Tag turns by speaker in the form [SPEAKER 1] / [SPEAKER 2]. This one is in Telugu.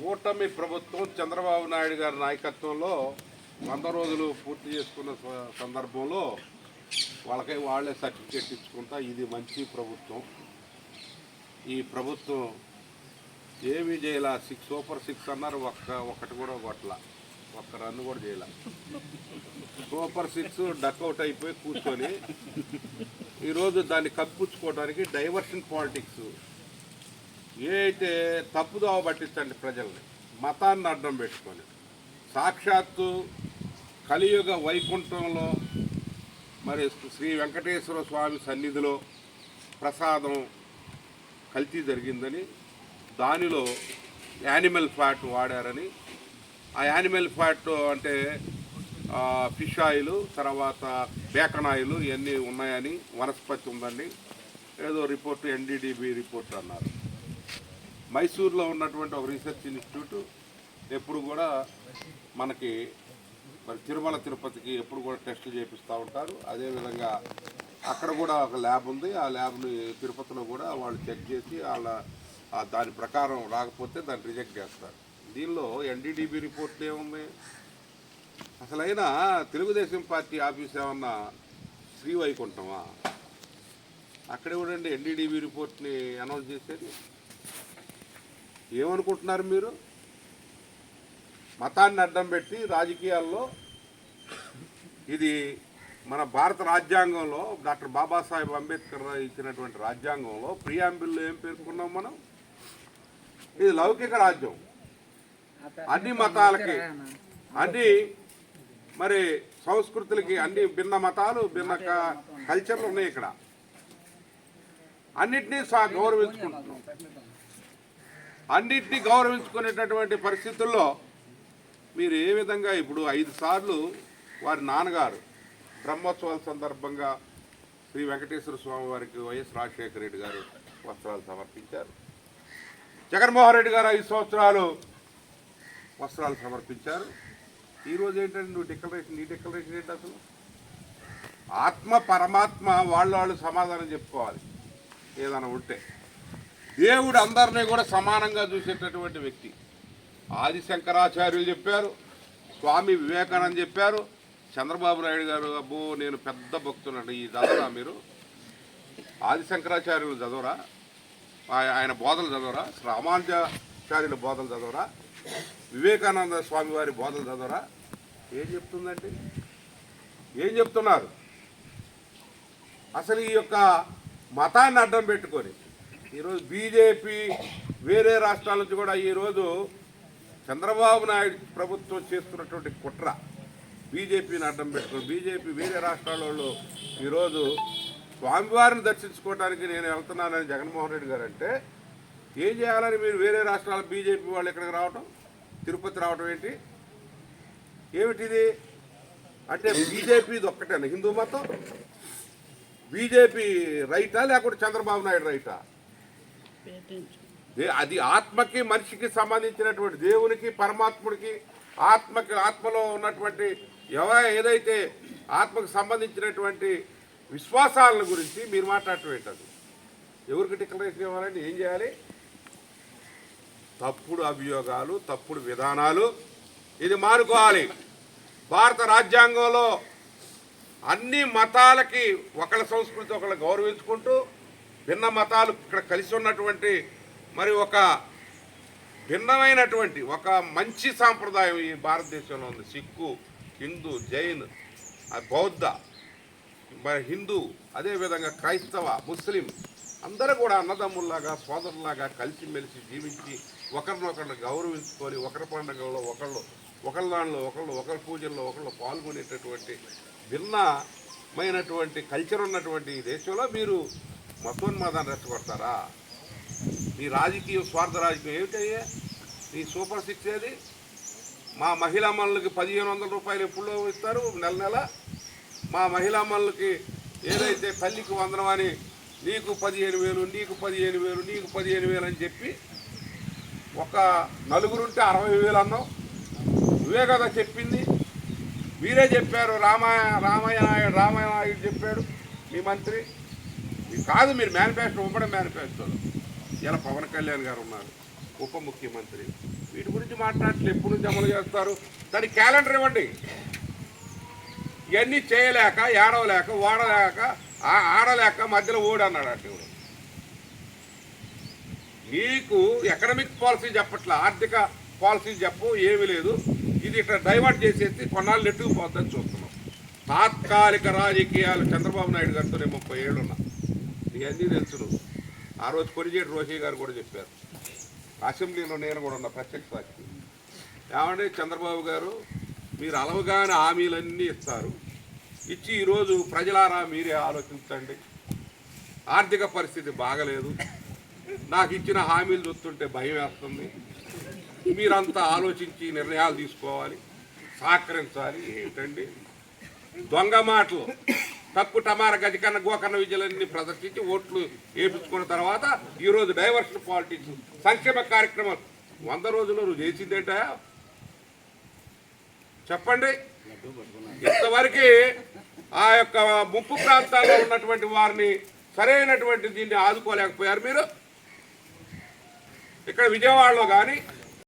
[SPEAKER 1] కూటమి ప్రభుత్వం చంద్రబాబు నాయుడు గారి నాయకత్వంలో వంద రోజులు పూర్తి చేసుకున్న స- సందర్భంలో వాళ్ళకై వాళ్ళే సర్టిఫికేట్ ఇచ్చుకుంటా ఇది మంచి ప్రభుత్వం. ఈ ప్రభుత్వం ఏమీ చేయలే? సిక్స్ సూపర్ సిక్స్ అన్నారు. ఒక్క ఒకటి కూడా కొట్టల. ఒక్క రన్ కూడా చేయలే? సూపర్ సిక్స్ డక్అవుట్ అయిపోయి కూర్చొని ఈరోజు దాన్ని కప్పించుకోవడానికి డైవర్షన్ పాలిటిక్స్ ఏ అయితే తప్పుదోవ పట్టించండి ప్రజల్ని మతాన్ని అడ్డం పెట్టుకొని. సాక్షాత్తు కలియుగ వైకుంఠంలో మరి శ్రీ వెంకటేశ్వర స్వామి సన్నిధిలో ప్రసాదం కల్తీ జరిగిందని దానిలో యానిమల్ ఫ్యాట్ వాడారని. ఆ యానిమల్ ఫ్యాట్ అంటే ఫిష్ ఆయిల్ తర్వాత బేకన్ ఆయిల్ ఇవన్నీ ఉన్నాయని వనస్పతి ఉందండి. ఏదో రిపోర్ట్ ఎన్డీడీబీ రిపోర్ట్ అన్నారు. మైసూర్లో ఉన్నటువంటి ఒక రీసెర్చ్ ఇన్స్టిట్యూట్ ఎప్పుడు కూడా మనకి మరి తిరుమల తిరుపతికి ఎప్పుడు కూడా టెస్టులు చేపిస్తూ ఉంటారు. అదేవిధంగా అక్కడ కూడా ఒక ల్యాబ్ ఉంది. ఆ ల్యాబ్ని తిరుపతిలో కూడా వాళ్ళు చెక్ చేసి వాళ్ళ దాని ప్రకారం రాకపోతే దాన్ని రిజెక్ట్ చేస్తారు. దీనిలో ఎన్డీడీబీ రిపోర్ట్లు ఏముంది? అసలైనా తెలుగుదేశం పార్టీ ఆఫీస్ ఏమన్నా శ్రీవైకుంఠమా? అక్కడే కూడా ఎన్డీడీబీ రిపోర్ట్ని అనౌన్స్ చేసేది. ఏమనుకుంటున్నారు మీరు? మతాన్ని అడ్డం పెట్టి రాజకీయాల్లో ఇది మన భారత రాజ్యాంగంలో డాక్టర్ బాబాసాహెబ్ అంబేద్కర్ ఇచ్చినటువంటి రాజ్యాంగంలో ప్రియాంబిల్లో ఏం పేర్కొన్నాం మనం? ఇది లౌకిక రాజ్యం. అన్ని మతాలకి. అన్ని మరి సంస్కృతులకి అన్ని భిన్న మతాలు భిన్న కల్చర్లు ఉన్నాయి ఇక్కడ. అన్నిటినీ సా- గౌరవించుకుంటున్నాం. అన్నిటినీ గౌరవించుకునేటటువంటి పరిస్థితుల్లో మీరు ఏ విధంగా ఇప్పుడు ఐదు సార్లు వారి నాన్నగారు బ్రహ్మోత్సవాల సందర్భంగా శ్రీ వెంకటేశ్వర స్వామి వారికి వైఎస్ రాజశేఖర రెడ్డి గారు వస్త్రాలు సమర్పించారు. జగన్మోహన్ రెడ్డి గారు ఐదు సంవత్సరాలు వస్త్రాలు సమర్పించారు. ఈరోజు ఏంటంటే నువ్వు డిక్లరేషన్ నీ డిక్లరేషన్ ఏంటి అసలు? ఆత్మ పరమాత్మ వాళ్ళు వాళ్ళు సమాధానం చెప్పుకోవాలి. ఏదైనా ఉంటే. దేవుడు అందరినీ కూడా సమానంగా చూసేటటువంటి వ్యక్తి. ఆది శంకరాచార్యులు చెప్పారు స్వామి వివేకానంద చెప్పారు చంద్రబాబు నాయుడు గారు అబ్బో నేను పెద్ద భక్తునండి ఈ చదవరా మీరు? ఆది శంకరాచార్యులు చదవరా? ఆయన బోధలు చదవరా? రామానుజాచార్యుల బోధలు చదవరా? వివేకానంద స్వామి వారి బోధలు చదవరా? ఏం చెప్తుందండి? ఏం చెప్తున్నారు? అసలు ఈ యొక్క మతాన్ని అడ్డం పెట్టుకొని ఈరోజు బీజేపీ వేరే రాష్ట్రాల నుంచి కూడా ఈరోజు చంద్రబాబు నాయుడు ప్రభుత్వం చేస్తున్నటువంటి కుట్ర బీజేపీని అడ్డం పెట్టుకొని బీజేపీ వేరే రాష్ట్రాల వాళ్ళు ఈరోజు స్వామివారిని దర్శించుకోవడానికి నేను వెళ్తున్నానని జగన్మోహన్ రెడ్డి గారు అంటే ఏం చేయాలని మీరు వేరే రాష్ట్రాల బీజేపీ వాళ్ళు ఇక్కడికి రావటం? తిరుపతి రావటం ఏంటి? ఏమిటిది? అంటే బీజేపీది ఒక్కటేనా? హిందూ మతం? బీజేపీ రైటా లేకుంటే చంద్రబాబు నాయుడు రైటా? అది ఆత్మకి మనిషికి సంబంధించినటువంటి దేవునికి పరమాత్ముడికి ఆత్మకి ఆత్మలో ఉన్నటువంటి ఎవ ఏదైతే ఆత్మకు సంబంధించినటువంటి విశ్వాసాలను గురించి మీరు మాట్లాడటం ఏంటది? ఎవరికి డిక్లరేషన్ ఇవ్వాలంటే ఏం చేయాలి? తప్పుడు అభియోగాలు తప్పుడు విధానాలు ఇది మానుకోవాలి. భారత రాజ్యాంగంలో అన్ని మతాలకి ఒకళ్ళ సంస్కృతి ఒకళ్ళు గౌరవించుకుంటూ భిన్న మతాలు ఇక్కడ కలిసి ఉన్నటువంటి మరి ఒక భిన్నమైనటువంటి ఒక మంచి సాంప్రదాయం ఈ భారతదేశంలో ఉంది. సిక్కు హిందూ జైన్ బౌద్ధ హిందూ అదేవిధంగా క్రైస్తవ ముస్లిం అందరూ కూడా అన్నదమ్ముల్లాగా సోదరులాగా కలిసిమెలిసి జీవించి ఒకరినొకరిని గౌరవించుకొని ఒకరి పండుగల్లో ఒకళ్ళు ఒకళ్ళ దానిలో ఒకళ్ళు ఒకరి పూజల్లో ఒకళ్ళు పాల్గొనేటటువంటి భిన్నమైనటువంటి కల్చర్ ఉన్నటువంటి ఈ దేశంలో మీరు మతోన్మాదాన్ని రెచ్చగొడతారా? మీ రాజకీయ స్వార్థ రాజకీయం ఏమిటయ్యా? మీ సూపర్ సిక్స్ ఏది? మా మహిళా మనులకి పదిహేను వందల రూపాయలు ఎప్పుడు ఇస్తారు నెల నెల. మా మహిళామణులకి ఏదైతే తల్లికి వందనం అని నీకు పదిహేను వేలు నీకు పదిహేను వేలు నీకు పదిహేను వేలు అని చెప్పి ఒక నలుగురుంటే అరవై వేలు అన్నాం నువ్వే కదా చెప్పింది. మీరే చెప్పారు. రామాయ రామయ్య నాయుడు రామయ్య నాయుడు చెప్పాడు మీ మంత్రి. ఇది కాదు మీరు మేనిఫెస్టో ఉమ్మడి మేనిఫెస్టోలో. ఇలా పవన్ కళ్యాణ్ గారు ఉన్నారు ఉప ముఖ్యమంత్రి. వీటి గురించి మాట్లాడట్లేదు ఎప్పుడు నుంచి అమలు చేస్తారు? దాని క్యాలెండర్ ఇవ్వండి. ఇవన్నీ చేయలేక ఏడవలేక ఓడలేక ఆడలేక మధ్యలో ఓడన్నాడు అన్నాడు నీకు ఎకనమిక్ పాలసీ చెప్పట్లే ఆర్థిక పాలసీ చెప్పు ఏమీ లేదు. ఇది ఇట్లా డైవర్ట్ చేసేసి కొన్నాళ్ళు నెట్టుకుపోద్దని చూస్తున్నాం. తాత్కాలిక రాజకీయాలు చంద్రబాబు నాయుడు గారితోనే ముప్పై ఏళ్ళున్నా. ఇవన్నీ తెలుసు ఆ రోజు కొరిజేటి రోషయ్య గారు కూడా చెప్పారు. అసెంబ్లీలో నేను కూడా ఉన్నా ప్రత్యక్ష సాక్షి. ఏమంటే చంద్రబాబు గారు? మీరు అలవగానే హామీలన్నీ ఇస్తారు. ఇచ్చి ఈరోజు ప్రజలారా మీరే ఆలోచించండి. ఆర్థిక పరిస్థితి బాగలేదు. నాకు ఇచ్చిన హామీలు చూస్తుంటే భయం వేస్తుంది. మీరంతా ఆలోచించి నిర్ణయాలు తీసుకోవాలి. సహకరించాలి. ఏంటండి దొంగ మాటలు. తప్పు టమార గజకన్న గోకన్న విద్యలన్నీ ప్రదర్శించి ఓట్లు వేపించుకున్న తర్వాత ఈరోజు డైవర్షన్ పాలిటిక్స్ సంక్షేమ కార్యక్రమం. వంద రోజుల్లో నువ్వు చేసిందేంటా చెప్పండి. ఇంతవరకు ఆ యొక్క ముప్పు ప్రాంతాల్లో ఉన్నటువంటి వారిని సరైనటువంటి దీన్ని ఆదుకోలేకపోయారు మీరు. ఇక్కడ విజయవాడలో కానీ